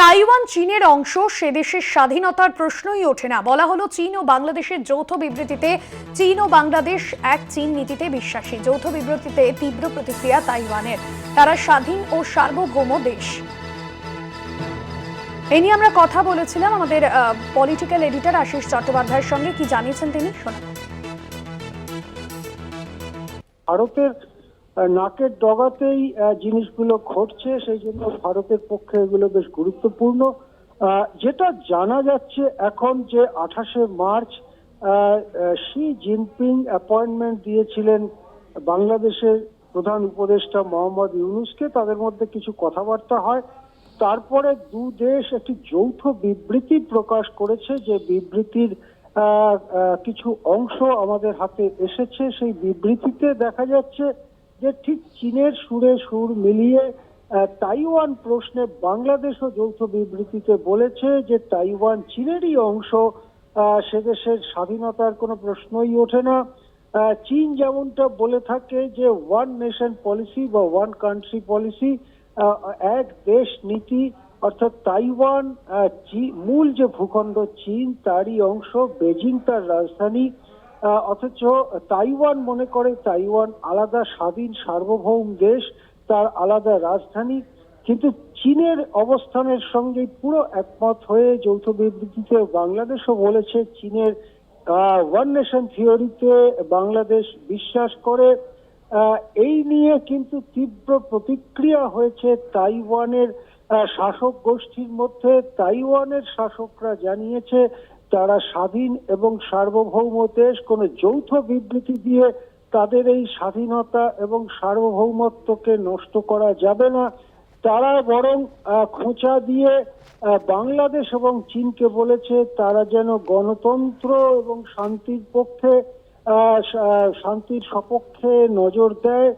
Taiwan চীনের অংশ সে দেশের স্বাধীনতার প্রশ্নই ওঠে না। বলা হলো চীন ও বাংলাদেশের যৌথ বিবৃতিতে চীন ও বাংলাদেশ এক চীন নীতিতে বিশ্বাসী। যৌথ বিবৃতিতে তীব্র প্রতিক্রিয়া তাইওয়ানের। তারা স্বাধীন ও সার্বভৌম দেশ। এ নিয়ে আমরা কথা বলেছিলাম আমাদের পলিটিক্যাল এডিটর আশিস চট্টোপাধ্যায়ের সঙ্গে। কি জানিয়েছেন তিনি? শোনা ভারতের নাকের ডগাতেই জিনিসগুলো ঘটছে, সেই জন্য ভারতের পক্ষে এগুলো বেশ গুরুত্বপূর্ণ। যেটা জানা যাচ্ছে এখন যে আঠাশে মার্চ শি জিনপিং অ্যাপয়েন্টমেন্ট দিয়েছিলেন বাংলাদেশের প্রধান উপদেষ্টা মোহাম্মদ ইউনুসকে। তাদের মধ্যে কিছু কথাবার্তা হয়। তারপরে দু দেশ একটি যৌথ বিবৃতি প্রকাশ করেছে যে বিবৃতির কিছু অংশ আমাদের হাতে এসেছে। সেই বিবৃতিতে দেখা যাচ্ছে যে ঠিক চীনের সুরে সুর মিলিয়ে তাইওয়ান প্রশ্নে বাংলাদেশও যৌথ বিবৃতিতে বলেছে যে তাইওয়ান চীনেরই অংশ সে দেশের স্বাধীনতার কোনো প্রশ্নই ওঠে না। চীন যেমনটা বলে থাকে যে ওয়ান নেশন পলিসি বা ওয়ান কান্ট্রি পলিসি এক দেশ নীতি, অর্থাৎ তাইওয়ান মূল যে ভূখণ্ড চীন, তারই অংশ, বেজিং তার রাজধানী। অথচ তাইওয়ান মনে করে তাইওয়ান আলাদা স্বাধীন সার্বভৌম দেশ, তার আলাদা রাজধানী। কিন্তু চীনের অবস্থানের সঙ্গে পুরো একমত হয়ে যৌথ বিবৃতিতে বাংলাদেশও বলেছে, চীনের ওয়ান নেশন থিওরিতে বাংলাদেশ বিশ্বাস করে। এই নিয়ে কিন্তু তীব্র প্রতিক্রিয়া হয়েছে তাইওয়ানের শাসক গোষ্ঠীর মধ্যে। তাইওয়ানের শাসকরা জানিয়েছে তারা স্বাধীন এবং সার্বভৌম দেশ কোনো যৌথ বিবৃতি দিয়ে তাদের এই স্বাধীনতা এবং সার্বভৌমত্বকে নষ্ট করা যাবে না। তারা বরং খোঁচা দিয়ে বাংলাদেশ এবং চীনকে বলেছে তারা যেন গণতন্ত্র এবং শান্তির পক্ষে শান্তির সপক্ষে নজর দেয়।